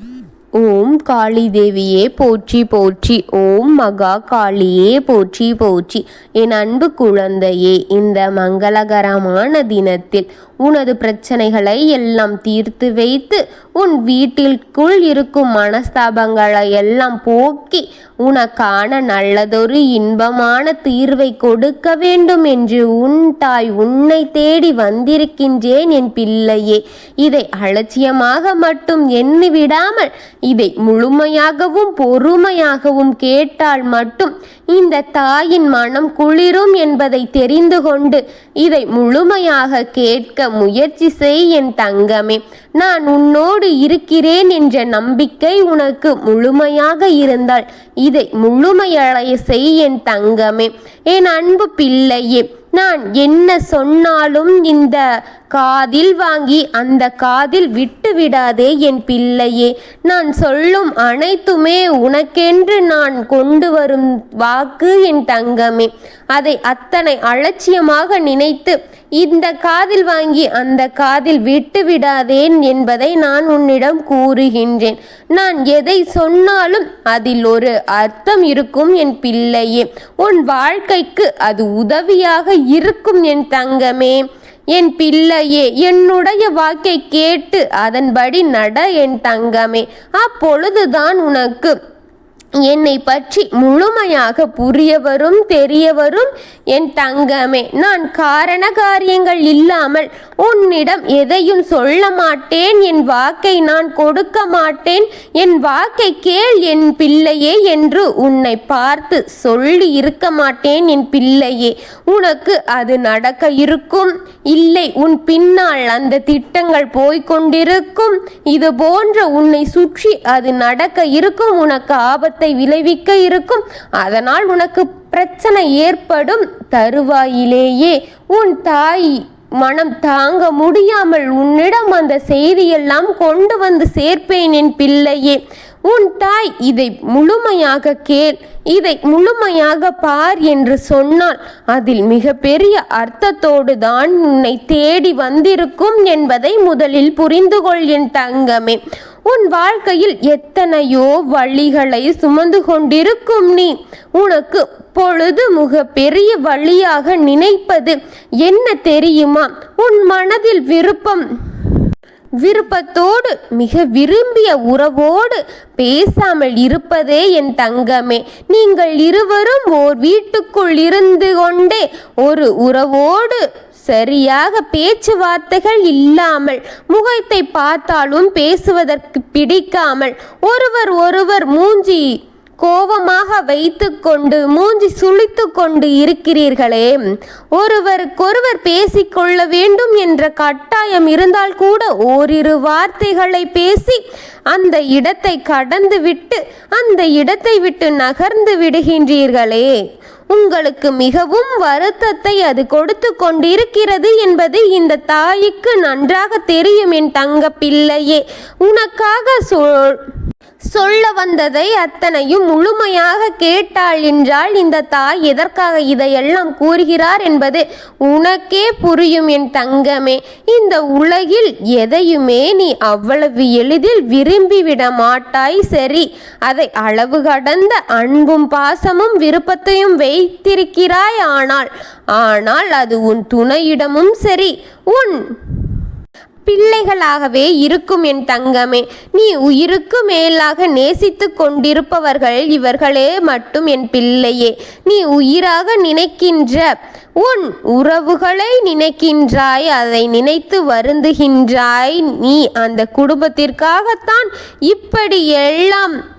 嗯 ஓம் காளி தேவியே போற்றி போற்றி ஓம் மகா காளியே போற்றி போற்றி. என் அன்பு குழந்தையே இந்த மங்களகரமான தினத்தில் உனது பிரச்சனைகளை எல்லாம் தீர்த்து வைத்து உன் வீட்டிற்குள் இருக்கும் மனஸ்தாபங்களை எல்லாம் போக்கி உனக்கான நல்லதொரு இன்பமான தீர்வை கொடுக்க வேண்டும் என்று உன் தாய் உன்னை தேடி வந்திருக்கின்றேன் என் பிள்ளையே. இதை அலட்சியமாக மட்டும் எண்ணி விடாமல் இதை முழுமையாகவும் பொறுமையாகவும் கேட்டால் மட்டும் இந்த தாயின் மனம் குளிரும் என்பதை தெரிந்து கொண்டு இதை முழுமையாக கேட்க முயற்சி செய் என் தங்கமே. நான் உன்னோடு இருக்கிறேன் என்ற நம்பிக்கை உனக்கு முழுமையாக இருந்தால் இதை முழுமையடைய செய் என் தங்கமே. என் அன்பு பிள்ளையே நான் என்ன சொன்னாலும் இந்த காதில் வாங்கி அந்த காதில் விட்டு விடாதே என் பிள்ளையே. நான் சொல்லும் அனைத்துமே உனக்கென்று நான் கொண்டு வரும் வாக்கு என் தங்கமே. அதை அத்தனை அலட்சியமாக நினைத்து இந்த காதில் வாங்கி அந்த காதில் விட்டு விடாதேன் என்பதை நான் உன்னிடம் கூறுகின்றேன். நான் எதை சொன்னாலும் அதில் ஒரு அர்த்தம் இருக்கும் என் பிள்ளையே. உன் வாழ்க்கைக்கு அது உதவியாக இருக்கும் என் தங்கமே. என் பிள்ளையே என்னுடைய வாக்கை கேட்டு அதன்படி நட என் தங்கமே. அப்பொழுதுதான் உனக்கு என்னை பற்றி முழுமையாக புரியவரும் தெரியவரும் என் தங்கமே. நான் காரண காரியங்கள் இல்லாமல் உன்னிடம் எதையும் சொல்ல மாட்டேன். என் வாக்கை நான் கொடுக்க மாட்டேன். என் வாக்கை கேள் என் பிள்ளையே என்று உன்னை பார்த்து சொல்லி இருக்க மாட்டேன் என் பிள்ளையே. உனக்கு அது நடக்க இருக்கும். இல்லை உன் பின்னால் அந்த திட்டங்கள் போய்கொண்டிருக்கும் இது போன்ற உன்னை சுற்றி அது நடக்க இருக்கும். உனக்கு ஆபத்து பாவத்தை விளைவிக்க இருக்கும். அதனால் உனக்கு பிரச்சனை ஏற்படும். தருவாயிலேயே உன் தாய் மனம் தாங்க முடியாமல் உன்னிடம் அந்த செய்தியெல்லாம் கொண்டு வந்து சேர்ப்பேன் என் பிள்ளையே. உன் தாய் இதை முழுமையாக கேள். இதை முழுமையாக பார் என்று சொன்னால் அதில் மிக பெரிய அர்த்தத்தோடு தான் உன்னை தேடி வந்திருக்கும் என்பதை முதலில் புரிந்து கொள் என் தங்கமே. உன் வாழ்க்கையில் எத்தனையோ வழிகளை சுமந்து கொண்டிருக்கும் நீ. உனக்கு பொழுது முக பெரிய வழியாக நினைப்பது என்ன தெரியுமா? உன் மனதில் விருப்பம். விருப்பத்தோடு மிக விரும்பிய உறவோடு பேசாமல் இருப்பதே என் தங்கமே. நீங்கள் இருவரும் ஓர் வீட்டுக்குள் இருந்து கொண்டே ஒரு உறவோடு சரியாக பேச்சுவார்த்தைகள் இல்லாமல் முகத்தை பார்த்தாலும் பேசுவதற்கு பிடிக்காமல் ஒருவர் ஒருவர் மூஞ்சி கோபமாக வைத்துக்கொண்டு மூஞ்சி சுழித்து கொண்டு இருக்கிறீர்களே. ஒருவருக்கொருவர் பேசிக்கொள்ள வேண்டும் என்ற கட்டாயம் இருந்தால் கூட ஓரிரு வார்த்தைகளை பேசி அந்த இடத்தை கடந்து விட்டு அந்த இடத்தை விட்டு நகர்ந்து விடுகின்றீர்களே. உங்களுக்கு மிகவும் வருத்தத்தை அது கொடுத்து கொண்டிருக்கிறது என்பது இந்த தாய்க்கு நன்றாக தெரியும் என் தங்க பிள்ளையே உனக்காக சொல் சொல்ல வந்ததை அத்தனையும் முழுமையாக கேட்டாள் என்றால் இந்த தாய் எதற்காக இதையெல்லாம் கூறுகிறார் என்பது உனக்கே புரியும் என் தங்கமே. இந்த உலகில் எதையுமே நீ அவ்வளவு எளிதில் விரும்பிவிட மாட்டாய் சரி. அதை அளவு கடந்த அன்பும் பாசமும் விருப்பத்தையும் வைத்திருக்கிறாய் ஆனால் ஆனால் அது உன் துணையிடமும் சரி. உன் பிள்ளைகளாகவே இருக்கும் என் தங்கமே. நீ உயிருக்கு மேலாக நேசித்து கொண்டிருப்பவர்கள் இவர்களே மட்டும் என் பிள்ளையே. நீ உயிராக நினைக்கின்ற உன் உறவுகளை நினைக்கின்றாய் அதை நினைத்து வருந்துகின்றாய். நீ அந்த குடும்பத்திற்காகத்தான் இப்படி எல்லாம்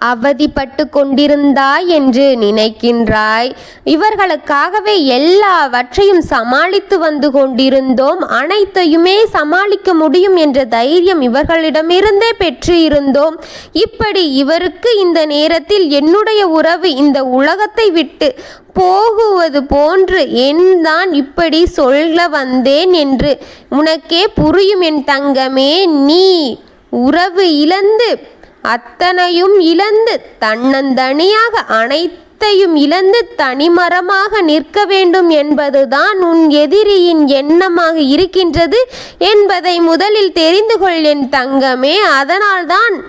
அவதிப்பட்டு கொண்டிருந்தாய் என்று நினைக்கின்றாய். இவர்களுக்காகவே எல்லாவற்றையும் சமாளித்து வந்து கொண்டிருந்தோம். அனைத்தையுமே சமாளிக்க முடியும் என்ற தைரியம் இவர்களிடமிருந்தே பெற்று இருந்தோம் இப்படி இவருக்கு இந்த நேரத்தில் என்னுடைய உறவு இந்த உலகத்தை விட்டு போகுவது போன்று என் தான் இப்படி சொல்ல வந்தேன் என்று உனக்கே புரியும் என் தங்கமே. நீ உறவு இழந்து அத்தனையும் இழந்து தன்னந்தனியாக அனைத்தையும் இழந்து தனிமரமாக நிற்க வேண்டும் என்பதுதான் உன் எதிரியின் எண்ணமாக இருக்கின்றது என்பதை முதலில் தெரிந்து கொள் என் தங்கமே. அதனால்தான்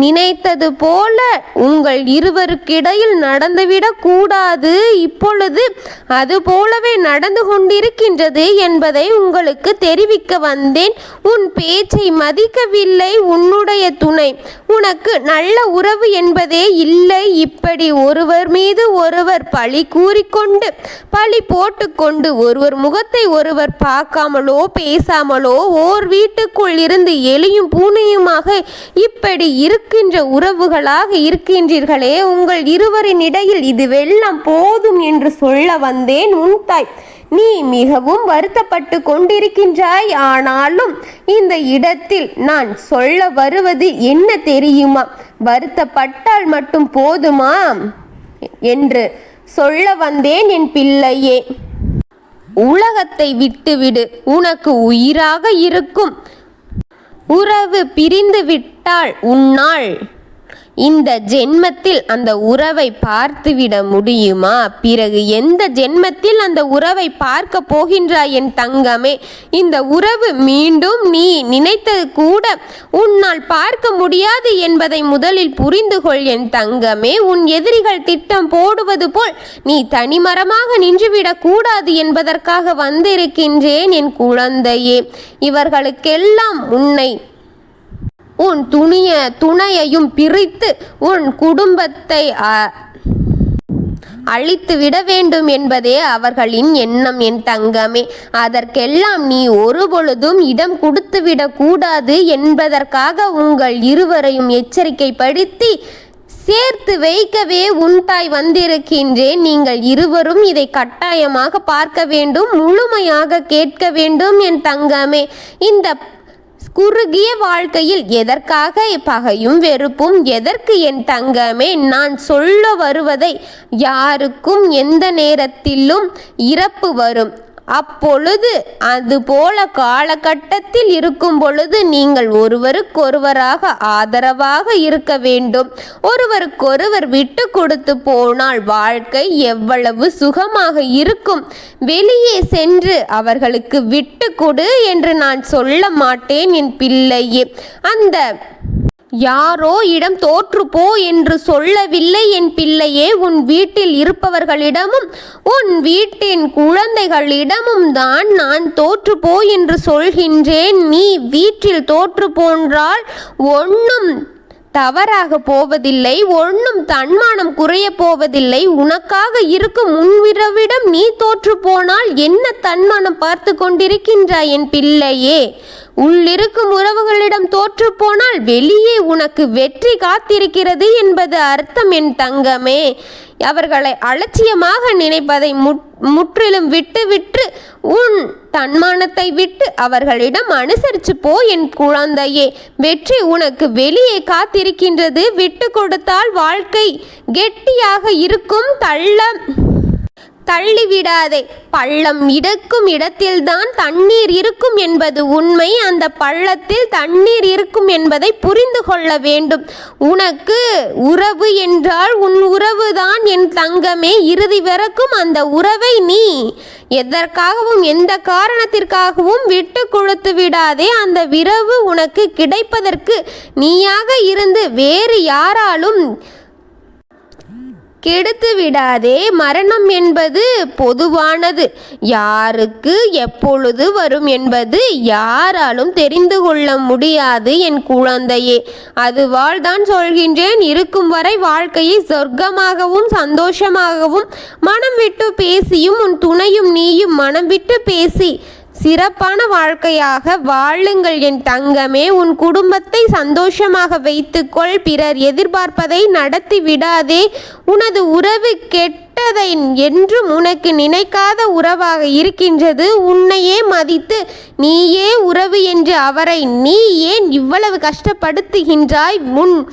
நினைத்தது போல உங்கள் இருவருக்கிடையில் நடந்துவிடக் கூடாது. இப்பொழுது அது போலவே நடந்து கொண்டிருக்கின்றது என்பதை உங்களுக்கு தெரிவிக்க வந்தேன். உன் பேச்சை மதிக்கவில்லை உன்னுடைய துணை. உனக்கு நல்ல உறவு என்பதே இல்லை. இப்படி ஒருவர் மீது ஒருவர் பழி கூறிக்கொண்டு பழி போட்டுக்கொண்டு ஒருவர் முகத்தை ஒருவர் பார்க்காமலோ பேசாமலோ ஓர் வீட்டுக்குள் இருந்து எலியும் பூனையுமாக இப்படி இரு இருக்கின்ற உறவுகளாக இருக்கின்றீர்களே உங்கள் இருவரின் இடையில் இதுவெல்லாம் போதும் என்று சொல்ல வந்தேன் உன் தாய். நீ மிகவும் வருத்தப்பட்டு கொண்டிருக்கின்றாய். ஆனாலும் இந்த இடத்தில் நான் சொல்ல வருவது என்ன தெரியுமா? வருத்தப்பட்டால் மட்டும் போதுமா? என்று சொல்ல வந்தேன் என் பிள்ளையே. உலகத்தை விட்டுவிடு. உனக்கு உயிராக இருக்கும். உறவு பிரிந்து விட்டால் உன்னால் இந்த ஜென்மத்தில் அந்த உறவை பார்த்துவிட முடியுமா? பிறகு எந்த ஜென்மத்தில் அந்த உறவை பார்க்க போகின்றாய் என் தங்கமே? இந்த உறவு மீண்டும் நீ நினைத்தது கூட உன்னால் பார்க்க முடியாது என்பதை முதலில் புரிந்து கொள் என் தங்கமே. உன் எதிரிகள் திட்டம் போடுவது போல் நீ தனிமரமாக நின்றுவிடக் கூடாது என்பதற்காக வந்திருக்கின்றேன் என் குழந்தையே. இவர்களுக்கெல்லாம் உன்னை உன் துணிய துணையையும் பிரித்து உன் குடும்பத்தை அ- அழித்து விட வேண்டும் என்பதே அவர்களின் எண்ணம் என் தங்கமே. அதற்கெல்லாம் நீ ஒருபொழுதும் இடம் கொடுத்துவிடக் கூடாது என்பதற்காக உங்கள் இருவரையும் எச்சரிக்கைப்படுத்தி சேர்த்து வைக்கவே உன் தாய் வந்திருக்கின்றேன். நீங்கள் இருவரும் இதை கட்டாயமாக பார்க்க வேண்டும் முழுமையாக கேட்க வேண்டும் என் தங்கமே. இந்த குறுகிய வாழ்க்கையில் எதற்காக பகையும் வெறுப்பும் எதற்கு என் தங்கமே? நான் சொல்ல வருவதை யாருக்கும் எந்த நேரத்திலும் இறப்பு வரும். அப்பொழுது அதுபோல காலகட்டத்தில் இருக்கும் பொழுது நீங்கள் ஒருவருக்கொருவராக ஆதரவாக இருக்க வேண்டும். ஒருவருக்கொருவர் விட்டு கொடுத்து போனால் வாழ்க்கை எவ்வளவு சுகமாக இருக்கும். வெளியே சென்று அவர்களுக்கு விட்டு கொடு என்று நான் சொல்ல மாட்டேன் என் பிள்ளையே. அந்த யாரோ இடம் தோற்றுப்போ என்று சொல்லவில்லை என் பிள்ளையே உன் வீட்டில் இருப்பவர்களிடமும் உன் வீட்டின் குழந்தைகளிடமும் தான் நான் தோற்றுப்போ என்று சொல்கின்றேன். நீ வீட்டில் தோற்று போன்றால் ஒன்றும் தவறாக போவதில்லை ஒன்றும் தன்மானம் குறைய போவதில்லை உனக்காக இருக்கும் முன்விரவிடம் நீ தோற்று போனால் என்ன தன்மானம் பார்த்து கொண்டிருக்கின்றாய் என் பிள்ளையே? உள்ளிருக்கும் உறவுகளிடம் தோற்று போனால் வெளியே உனக்கு வெற்றி காத்திருக்கிறது என்பது அர்த்தம் என் தங்கமே. அவர்களை அலட்சியமாக நினைப்பதை முற்றிலும் விட்டுவிட்டு உன் தன்மானத்தை விட்டு அவர்களிடம் அனுசரித்து போ என் குழந்தையே. வெற்றி உனக்கு வெளியே காத்திருக்கின்றது. விட்டு கொடுத்தால் வாழ்க்கை கெட்டியாக இருக்கும். தள்ள தள்ளி விடாதே. பள்ளம் இடக்கும் இடத்தில்தான் தண்ணீர் இருக்கும் என்பது உண்மை. அந்த பள்ளத்தில் தண்ணீர் இருக்கும் என்பதை புரிந்து கொள்ள வேண்டும். உனக்கு உறவு என்றால் உன் உறவுதான். என் தங்கமே இறுதி வரைக்கும் அந்த உறவை நீ எதற்காகவும் எந்த காரணத்திற்காகவும் விட்டு கொடுத்து விடாதே. அந்த விரவு உனக்கு கிடைப்பதற்கு நீயாக இருந்து வேறு யாராலும் கெடுத்து விடாதே. மரணம் என்பது பொதுவானது. யாருக்கு எப்பொழுது வரும் என்பது யாராலும் தெரிந்து கொள்ள முடியாது என் குழந்தையே. அதுவால் தான் சொல்கின்றேன் இருக்கும் வரை வாழ்க்கையை சொர்க்கமாகவும் சந்தோஷமாகவும் மனம் விட்டு பேசியும் உன் துணையும் நீயும் மனம் விட்டு பேசி சிறப்பான வாழ்க்கையாக வாழுங்கள் என் தங்கமே. உன் குடும்பத்தை சந்தோஷமாக வைத்துக்கொள். பிறர் எதிர்பார்ப்பதை நடத்தி விடாதே. உனது உறவு கெட்டதை என்றும் உனக்கு நினைக்காத உறவாக இருக்கின்றது. உன்னையே மதித்து நீயே உறவு என்று அவரை நீ ஏன் இவ்வளவு கஷ்டப்படுத்துகின்றாய்? உன்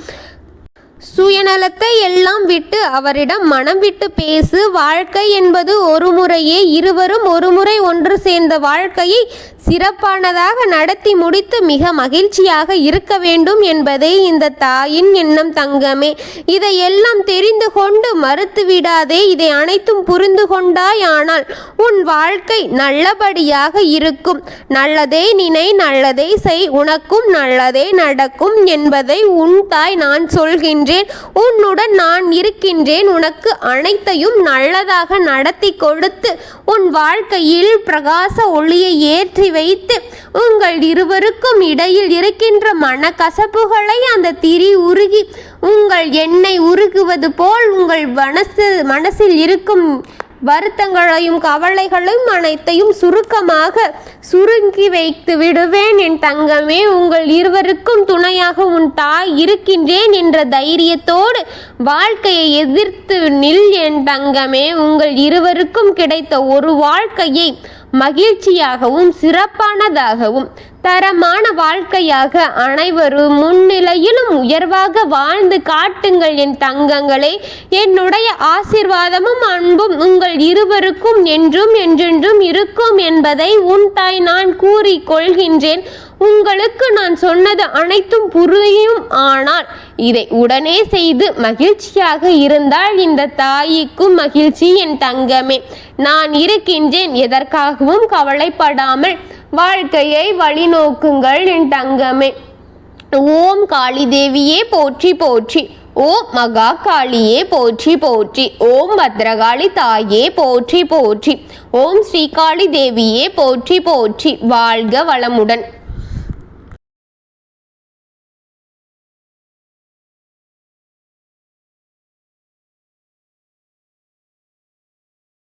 சுயநலத்தை எல்லாம் விட்டு அவரிடம் மனம் விட்டு பேசு. வாழ்க்கை என்பது ஒரு முறையே இருவரும் ஒரு முறை ஒன்று சேர்ந்த வாழ்க்கையை சிறப்பானதாக நடத்தி முடித்து மிக மகிழ்ச்சியாக இருக்க வேண்டும் என்பதே இந்த தாயின் எண்ணம் தங்கமே. இதையெல்லாம் தெரிந்து கொண்டு மறுத்துவிடாதே இதை அனைத்தும் புரிந்து கொண்டாயானால் உன் வாழ்க்கை நல்லபடியாக இருக்கும். நல்லதே நினை நல்லதே செய் உனக்கும் நல்லதே நடக்கும் என்பதை உன் தாய் நான் சொல்கின்றேன். உன்னுடன் நான் இருக்கின்றேன். உனக்கு அனைத்தையும் நல்லதாக நடத்தி கொடுத்து உன் வாழ்க்கையில் பிரகாச ஒளியை ஏற்றி வைத்து உங்கள் இருவருக்கும் இடையில் இருக்கின்ற மனக்கசப்புகளை அந்த திரி உருகி உங்கள் எண்ணெய் உருகுவது போல் உங்கள் மனசு மனசில் இருக்கும் வருத்தங்களையும் கவலைகளையும் அனைத்தையும் சுருக்கமாக சுருங்கி வைத்து விடுவேன் என் தங்கமே உங்கள் இருவருக்கும் துணையாக உன் தாய் இருக்கின்றேன் என்ற தைரியத்தோடு வாழ்க்கையை எதிர்த்து நில் என் தங்கமே. உங்கள் இருவருக்கும் கிடைத்த ஒரு வாழ்க்கையை மகிழ்ச்சியாகவும் சிறப்பானதாகவும் தரமான வாழ்க்கையாக அனைவரும் முன்னிலையிலும் உயர்வாக வாழ்ந்து காட்டுங்கள் என் தங்கங்களே. என்னுடைய ஆசிர்வாதமும் அன்பும் உங்கள் இருவருக்கும் என்றும் என்றென்றும் இருக்கும் என்பதை உன் தாய் நான் கூறிக் கொள்கின்றேன். உங்களுக்கு நான் சொன்னது அனைத்தும் புரியும் ஆனால் இதை உடனே செய்து மகிழ்ச்சியாக இருந்தால் இந்த தாய்க்கும் மகிழ்ச்சி என் தங்கமே. நான் இருக்கின்றேன் எதற்காகவும் கவலைப்படாமல். வாழ்க்கையை வழிநோக்குங்கள் என் தங்கமே. ஓம் காளி தேவியே போற்றி போற்றி. ஓம் மகா காளியே போற்றி போற்றி ஓம் பத்ரகாளி தாயே போற்றி போற்றி ஓம் ஸ்ரீகாளி தேவியே போற்றி போற்றி வாழ்க வளமுடன்.